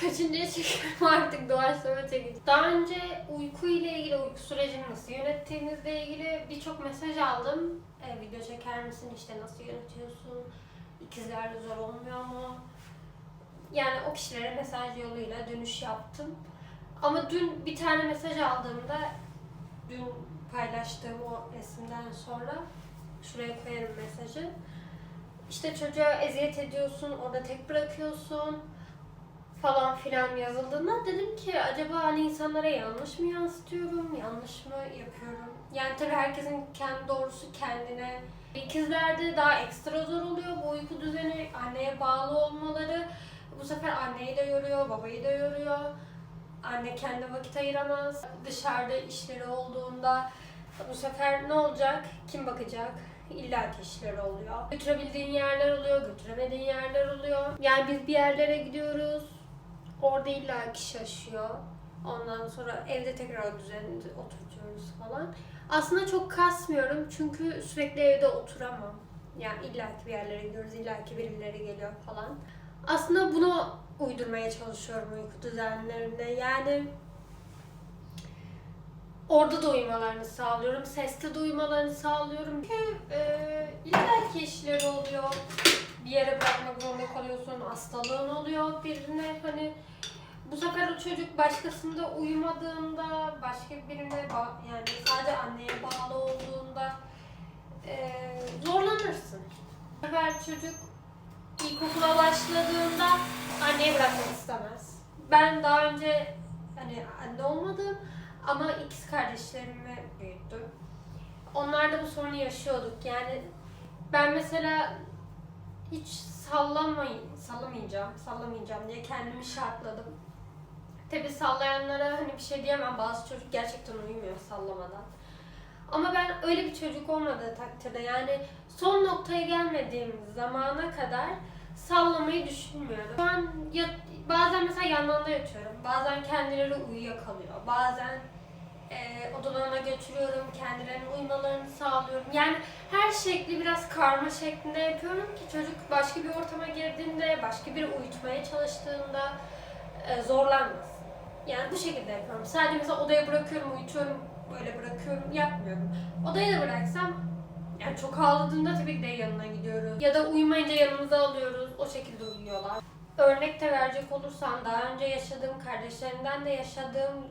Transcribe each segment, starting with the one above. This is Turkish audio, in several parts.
kaçıncıya çekiyorum artık doğaçlama çekeceğim. Daha önce uyku ile ilgili, uyku sürecini nasıl yönettiğinizle ilgili birçok mesaj aldım. E, video çeker misin, işte nasıl yönetiyorsun, ikizlerle zor olmuyor mu? Yani o kişilere mesaj yoluyla dönüş yaptım. Ama dün bir tane mesaj aldığımda, dün paylaştığım o resimden sonra şuraya koyarım mesajı. İşte çocuğa eziyet ediyorsun, orada tek bırakıyorsun falan filan yazıldığında dedim ki acaba hani insanlara yanlış mı yansıtıyorum, yanlış mı yapıyorum? Yani tabii herkesin kendi doğrusu kendine. İkizlerde daha ekstra zor oluyor bu uyku düzeni, anneye bağlı olmaları. Bu sefer anneyi de yoruyor, babayı da yoruyor. Anne kendi vakit ayıramaz. Dışarıda işleri olduğunda bu sefer ne olacak? Kim bakacak? İlla ki işleri oluyor. Götürebildiğin yerler oluyor, götüremediğin yerler oluyor. Yani biz bir yerlere gidiyoruz. Orada illa ki şaşıyor. Ondan sonra evde tekrar düzenli oturtuyoruz falan. Aslında çok kasmıyorum çünkü sürekli evde oturamam. Yani illa ki bir yerlere gidiyoruz, illa ki birileri geliyor falan. Aslında bunu uydurmaya çalışıyorum uyku düzenlerinde. Yani orada da uyumalarını sağlıyorum, sesli de uyumalarını sağlıyorum. Çünkü e, illa ki işleri oluyor. Bir yere bırakmak zorunda kalıyorsun, hastalığın oluyor birine hani bu sefer o çocuk başkasında uyumadığında, başka birine yani sadece anneye bağlı olduğunda e, zorlanırsın. Bu sefer çocuk ilkokula başladığında anneye bırakmak istemez. Ben daha önce hani anne olmadım ama ikiz kardeşlerimi büyüttüm. Onlar da bu sorunu yaşıyorduk. Yani ben mesela hiç sallamayın, sallamayacağım, sallamayacağım diye kendimi şartladım. Tabi sallayanlara hani bir şey diyemem. Bazı çocuk gerçekten uyumuyor sallamadan. Ama ben öyle bir çocuk olmadığı takdirde yani son noktaya gelmediğim zamana kadar sallamayı düşünmüyorum. Şu an yat- bazen mesela yanlarında yatıyorum. Bazen kendileri uyuyakalıyor. Bazen e, odalarına götürüyorum. Kendilerinin uyumalarını sağlıyorum. Yani her şekli biraz karma şeklinde yapıyorum ki çocuk başka bir ortama girdiğinde, başka biri uyutmaya çalıştığında e, zorlanmasın. Yani bu şekilde yapıyorum. Sadece mesela odaya bırakıyorum, uyutuyorum, böyle bırakıyorum, yapmıyorum. Odaya da bıraksam yani çok ağladığında tabii ki de yanına gidiyoruz. Ya da uyumayınca yanımıza alıyoruz. O şekilde uyuyorlar. Örnek de verecek olursam daha önce yaşadığım kardeşlerimden de yaşadığım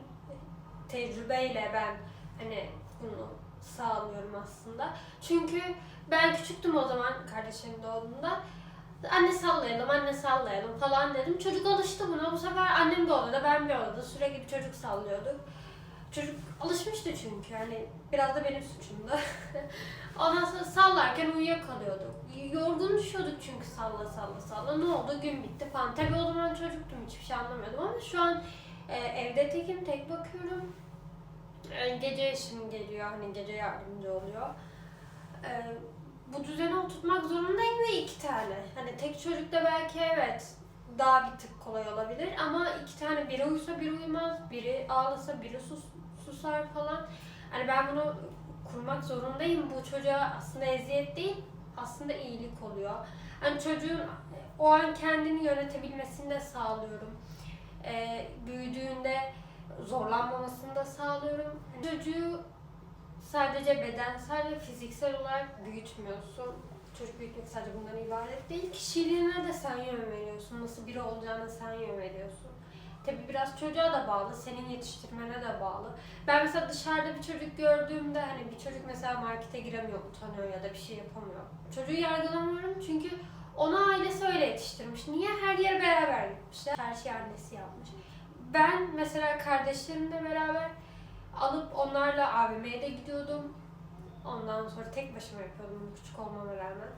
tecrübeyle ben hani bunu sağlıyorum aslında. Çünkü ben küçüktüm o zaman kardeşlerim doğduğunda. Anne sallayalım, anne sallayalım falan dedim. Çocuk alıştı buna. Bu sefer annem bir odada, ben bir odada sürekli çocuk sallıyorduk. Çocuk alışmıştı çünkü hani biraz da benim suçumdu. Ondan sonra sallarken uyuyakalıyorduk. Yorgun düşüyorduk çünkü salla salla salla. Ne oldu? Gün bitti falan. Tabii o zaman çocuktum hiçbir şey anlamıyordum ama şu an e, evde tekim, tek bakıyorum. E, gece eşim geliyor, hani gece yardımcı oluyor. E, bu düzeni oturtmak zorundayım ve iki tane. Hani tek çocukta belki evet daha bir tık kolay olabilir ama iki tane biri uyusa biri uyumaz, biri ağlasa biri sus, susar falan. Hani ben bunu kurmak zorundayım. Bu çocuğa aslında eziyet değil, aslında iyilik oluyor. Hani çocuğun o an kendini yönetebilmesini de sağlıyorum. Ee, büyüdüğünde zorlanmamasını da sağlıyorum. Çocuğu sadece bedensel ve fiziksel olarak büyütmüyorsun. Çocuk büyütmek sadece bundan ibaret değil. Kişiliğine de sen yön veriyorsun. Nasıl biri olacağına sen yön veriyorsun. Tabi biraz çocuğa da bağlı, senin yetiştirmene de bağlı. Ben mesela dışarıda bir çocuk gördüğümde hani bir çocuk mesela markete giremiyor, utanıyor ya da bir şey yapamıyor. Çocuğu yargılamıyorum çünkü onu ailesi öyle yetiştirmiş. Niye? Her yere beraber gitmişler. Her şey annesi yapmış. Ben mesela kardeşlerimle beraber alıp onlarla AVM'ye de gidiyordum. Ondan sonra tek başıma yapıyordum küçük olmama rağmen.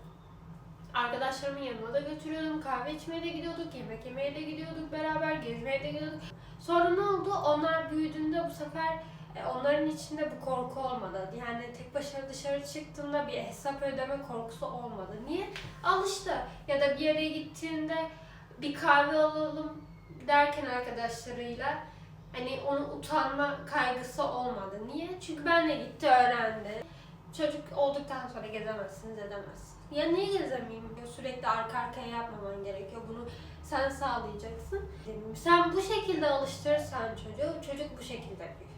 Arkadaşlarımın yanına da götürüyordum. Kahve içmeye de gidiyorduk, yemek yemeye de gidiyorduk beraber, gezmeye de gidiyorduk. Sonra ne oldu? Onlar büyüdüğünde bu sefer onların içinde bu korku olmadı. Yani tek başına dışarı çıktığında bir hesap ödeme korkusu olmadı. Niye? Alıştı. Ya da bir yere gittiğinde bir kahve alalım derken arkadaşlarıyla hani onu utanma kaygısı olmadı. Niye? Çünkü benle gitti öğrendi. Çocuk olduktan sonra gezemezsiniz edemezsiniz. Ya niye gezemeyeyim. Sürekli arka arkaya yapmaman gerekiyor. Bunu sen sağlayacaksın. Sen bu şekilde alıştırırsan çocuğu, çocuk bu şekilde büyür.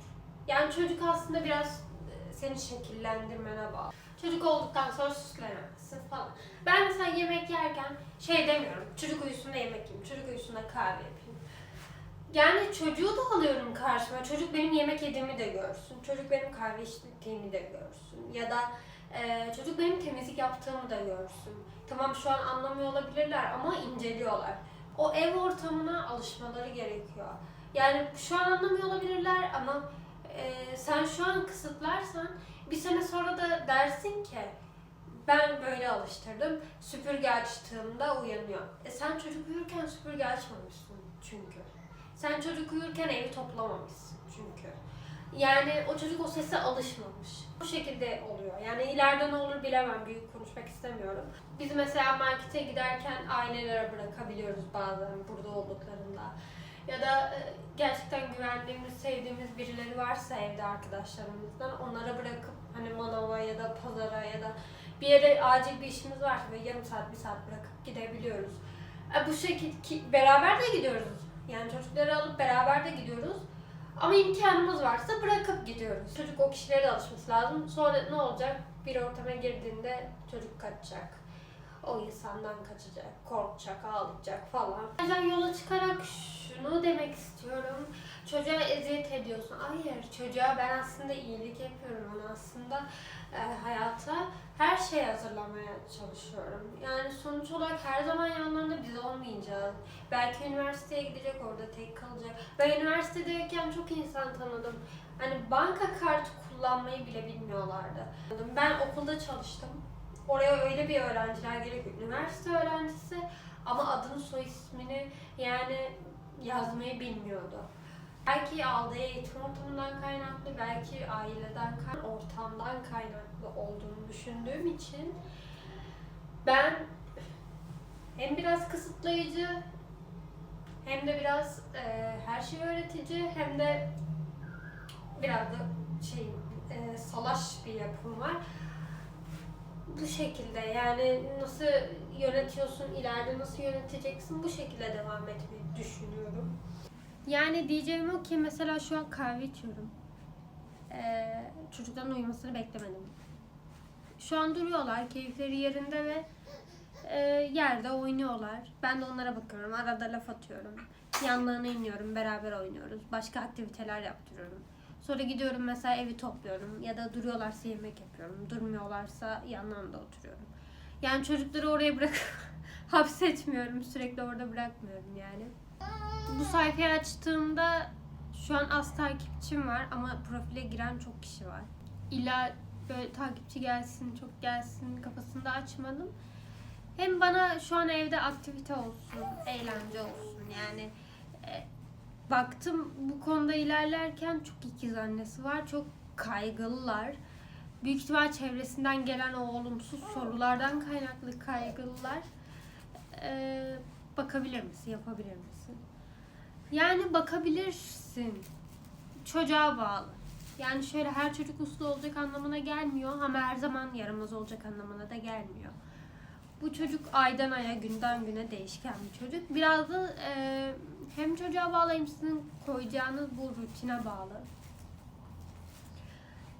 Yani çocuk aslında biraz e, seni şekillendirmene bağlı. Çocuk olduktan sonra süslenemezsin falan. Ben mesela yemek yerken şey demiyorum. Çocuk uyusun da yemek yiyeyim. Çocuk uyusun da kahve yapayım. Yani çocuğu da alıyorum karşıma. Çocuk benim yemek yediğimi de görsün. Çocuk benim kahve içtiğimi de görsün. Ya da e, çocuk benim temizlik yaptığımı da görsün. Tamam şu an anlamıyor olabilirler ama inceliyorlar. O ev ortamına alışmaları gerekiyor. Yani şu an anlamıyor olabilirler ama e, sen şu an kısıtlarsan bir sene sonra da dersin ki ben böyle alıştırdım. Süpürge açtığımda uyanıyor. E sen çocuk uyurken süpürge açmamışsın çünkü. Sen çocuk uyurken evi toplamamışsın çünkü. Yani o çocuk o sese alışmamış. Bu şekilde oluyor. Yani ileride ne olur bilemem. Büyük konuşmak istemiyorum. Biz mesela markete giderken ailelere bırakabiliyoruz bazen burada olduklarında. Ya da e, gerçekten güvendiğimiz, sevdiğimiz birileri varsa evde arkadaşlarımızdan onlara bırakıp hani manava ya da pazara ya da bir yere acil bir işimiz varsa böyle yarım saat, bir saat bırakıp gidebiliyoruz. E, bu şekilde ki, beraber de gidiyoruz. Yani çocukları alıp beraber de gidiyoruz. Ama imkanımız varsa bırakıp gidiyoruz. Çocuk o kişilere de alışması lazım. Sonra ne olacak? Bir ortama girdiğinde çocuk kaçacak. O insandan kaçacak, korkacak, ağlayacak falan. Ben yola çıkarak şunu demek istiyorum. Çocuğa eziyet ediyorsun. Hayır, çocuğa ben aslında iyilik yapıyorum. Onu aslında e, hayata her şeye hazırlamaya çalışıyorum. Yani sonuç olarak her zaman yanlarında biz olmayacağız. Belki üniversiteye gidecek, orada tek kalacak. Ben üniversitedeyken çok insan tanıdım. Hani banka kartı kullanmayı bile bilmiyorlardı. Ben okulda çalıştım. Oraya öyle bir öğrenciler ki üniversite öğrencisi ama adını soy ismini yani yazmayı bilmiyordu. Belki aldığı eğitim ortamından kaynaklı, belki aileden ortamdan kaynaklı olduğunu düşündüğüm için ben hem biraz kısıtlayıcı hem de biraz e, her şeyi öğretici hem de biraz da şey e, salaş bir yapım var. Bu şekilde yani nasıl yönetiyorsun, ileride nasıl yöneteceksin bu şekilde devam etmeyi düşünüyorum. Yani diyeceğim o ki mesela şu an kahve içiyorum. Ee, çocukların uyumasını beklemedim. Şu an duruyorlar, keyifleri yerinde ve e, yerde oynuyorlar. Ben de onlara bakıyorum, arada laf atıyorum. Yanlarına iniyorum, beraber oynuyoruz. Başka aktiviteler yaptırıyorum. Sonra gidiyorum mesela evi topluyorum ya da duruyorlarsa yemek yapıyorum. Durmuyorlarsa yanlarında oturuyorum. Yani çocukları oraya bırak hapsetmiyorum. Sürekli orada bırakmıyorum yani. Bu sayfayı açtığımda şu an az takipçim var ama profile giren çok kişi var. İlla böyle takipçi gelsin, çok gelsin kafasında açmadım. Hem bana şu an evde aktivite olsun, eğlence olsun yani e, baktım bu konuda ilerlerken çok ikiz annesi var, çok kaygılılar. Büyük ihtimal çevresinden gelen o olumsuz sorulardan kaynaklı kaygılılar. E, bakabilir misin, yapabilir misin? Yani bakabilirsin. Çocuğa bağlı. Yani şöyle her çocuk uslu olacak anlamına gelmiyor ama her zaman yaramaz olacak anlamına da gelmiyor. Bu çocuk aydan aya, günden güne değişken bir çocuk. Biraz da e, hem çocuğa bağlı hem sizin koyacağınız bu rutine bağlı.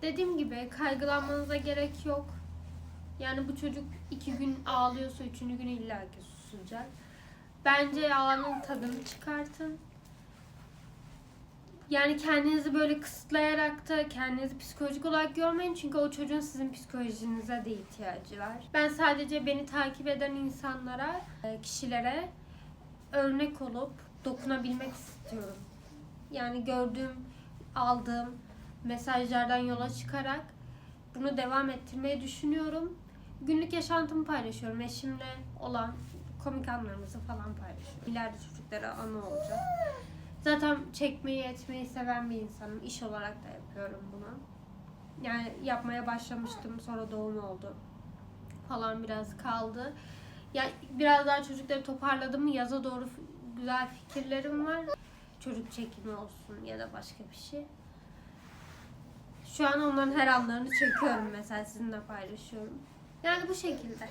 Dediğim gibi kaygılanmanıza gerek yok. Yani bu çocuk iki gün ağlıyorsa üçüncü gün illaki susacak. Bence ağanın tadını çıkartın. Yani kendinizi böyle kısıtlayarak da kendinizi psikolojik olarak görmeyin çünkü o çocuğun sizin psikolojinize de ihtiyacı var. Ben sadece beni takip eden insanlara, e, kişilere örnek olup dokunabilmek istiyorum. Yani gördüğüm, aldığım mesajlardan yola çıkarak bunu devam ettirmeyi düşünüyorum. Günlük yaşantımı paylaşıyorum. Eşimle olan komik anlarımızı falan paylaşıyorum. İleride çocuklara anı olacak. Zaten çekmeyi etmeyi seven bir insanım. İş olarak da yapıyorum bunu. Yani yapmaya başlamıştım sonra doğum oldu. Falan biraz kaldı. Ya biraz daha çocukları toparladım mı yaza doğru güzel fikirlerim var. Çocuk çekimi olsun ya da başka bir şey. Şu an onların her anlarını çekiyorum mesela sizinle paylaşıyorum. Yani bu şekilde.